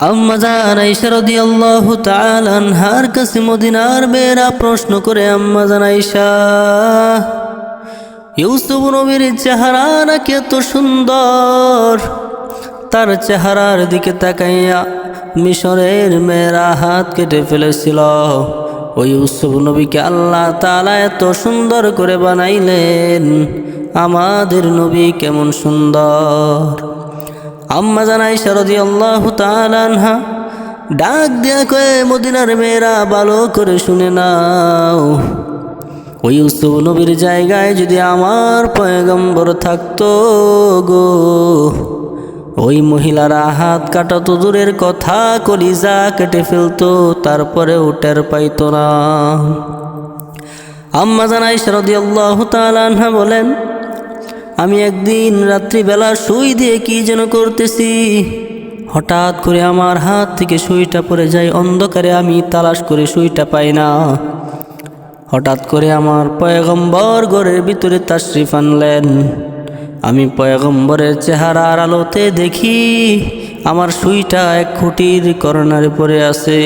আম্মা জান আয়েশা রাদিয়াল্লাহু তাআলা আনহার কাছে মদিনার মেয়েরা প্রশ্ন করে, আম্মা জান আয়েশা, ইউসুফ নবীর চেহারা নাকি এত সুন্দর? তার চেহারার দিকে তাকাইয়া মিশরের মেয়েরা হাত কেটে ফেলেছিল। ওই ইউসুফ নবীকে আল্লাহ তাআলা এত সুন্দর করে বানাইলেন। আমাদের নবী কেমন সুন্দর। আম্মা জানাই শারদি আল্লাহ তালানহা ডাক দেয়া কয়ে, মদিনার মেয়েরা ভালো করে শুনে নাও। ওই উৎসব নবীর জায়গায় যদি আমার পয়গম্বর থাকতো গো, ওই মহিলারা হাত কাটা তো দূরের কথা, কলিজা কেটে ফেলতো তারপরে টের পাইতো না। আম্মা জানাই শারদি আল্লাহ তালানহা বলেন আমি একদিন রাত্রিবেলা সুই দিয়ে কি যেন করতেছি। হঠাৎ করে আমার হাত থেকে সুইটা পড়ে যায়, অন্ধকারে আমি তালাশ করে সুইটা পাই না। হঠাৎ করে আমার পয়গম্বর ঘরের ভিতরে তাশরিফ আনলেন। আমি পয়গম্বরের চেহারার আলোতে দেখি আমার সুইটা এক খুঁটির করোনারে পড়ে আছে।